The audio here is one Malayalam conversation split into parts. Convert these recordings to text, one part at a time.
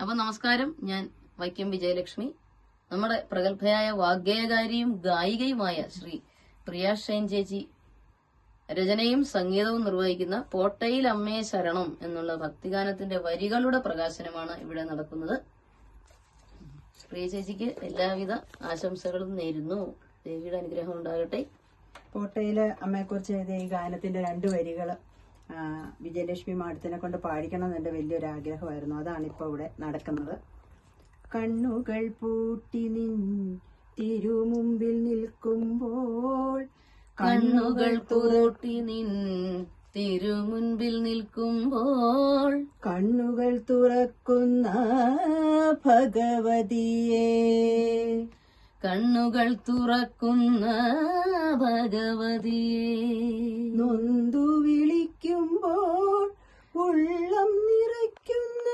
അപ്പൊ നമസ്കാരം. ഞാൻ വൈക്കം വിജയലക്ഷ്മി. നമ്മുടെ പ്രഗത്ഭയായ വാഗ്ഗേയകാരിയും ഗായികയുമായ ശ്രീ പ്രിയ ഷൈൻ ചേച്ചി രചനയും സംഗീതവും നിർവഹിക്കുന്ന പോട്ടയിൽ അമ്മയെ ശരണം എന്നുള്ള ഭക്തിഗാനത്തിന്റെ വരികളുടെ പ്രകാശനമാണ് ഇവിടെ നടക്കുന്നത്. പ്രിയ ചേച്ചിക്ക് എല്ലാവിധ ആശംസകളും നേരുന്നു. ദേവിയുടെ അനുഗ്രഹം ഉണ്ടാകട്ടെ. പോട്ടയിലെ അമ്മയെക്കുറിച്ച് എഴുതിയ ഈ ഗാനത്തിന്റെ രണ്ട് വരികൾ വിജയലക്ഷ്മി മാഡത്തിനെ കൊണ്ട് പാടിക്കണം എന്ന് എന്റെ വലിയൊരു ആഗ്രഹമായിരുന്നു അതാണ് ഇപ്പൊ ഇവിടെ നടക്കുന്നത്. കണ്ണുകൾ പൂട്ടി നിൻ തിരുമുമ്പിൽ നിൽക്കുമ്പോൾ കണ്ണുകൾ പൂട്ടി നിൻ തിരുമുൻപിൽ നിൽക്കുമ്പോൾ കണ്ണുകൾ തുറക്കുന്ന ഭഗവതിയെ കണ്ണുകൾ തുറക്കുന്ന ഭഗവതിയെ നൊന്തു വിളിക്കുമ്പോൾ ഉള്ളം നിറയ്ക്കുന്ന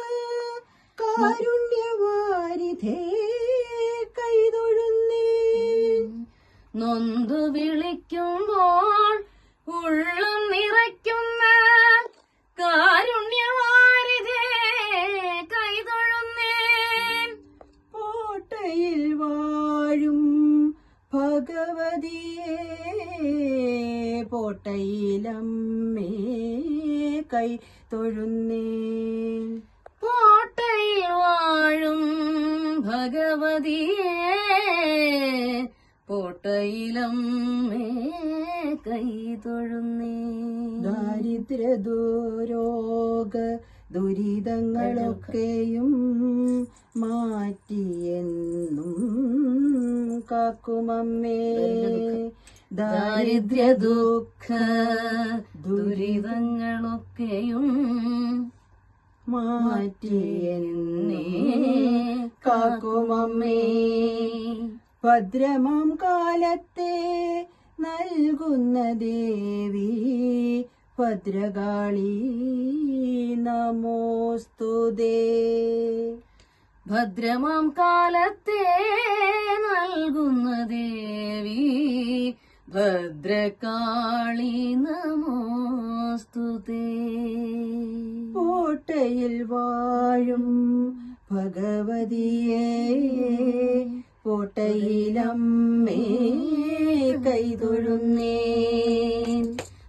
കാരുണ്യവാരിധേ കൈതൊഴുന്നേ. നൊന്തു വിളിക്കുമ്പോൾ ഉള്ളം നിറയ്ക്കുന്ന ഭഗവതിയെ പോട്ടയിലമ്മേ കൈ തൊഴുന്നേ. പോട്ടയിൽ വാഴും ഭഗവതിയെ പോട്ടയിലമ്മേ കൈ തൊഴുന്നേ. ദാരിദ്ര്യ ദുരോഗ ദുരിതങ്ങളൊക്കെയും മാറ്റിയെന്നും കാക്കുമമ്മേ. ദാരിദ്ര്യ ദുഃഖ. ദുരിതങ്ങളൊക്കെയും മാറ്റിയെന്നേ കാക്കുമമ്മേ. ഭദ്രമാം കാലത്തെ നൽകുന്ന ദേവി ഭദ്രകാളി നമോസ്തുതേ. ഭദ്രമാം കാലത്തെ നൽകുന്ന ദേവി ഭദ്രകാളി നമോസ്തുതേ. കോട്ടയിൽ വാഴും ഭഗവതിയെ കോട്ടയിലമ്മേ കൈതൊഴുന്നേ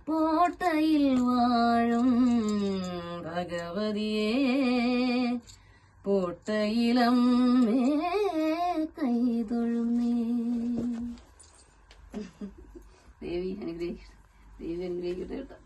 കോട്ടയിൽ വാഴും ഭഗവതിയെ പോട്ടയിലമ്മേ കൈതൊഴുന്നേ ദേവി അനുഗ്രഹിക്കട്ടെ. ദേവി അനുഗ്രഹിക്കട്ടെ കേട്ടോ.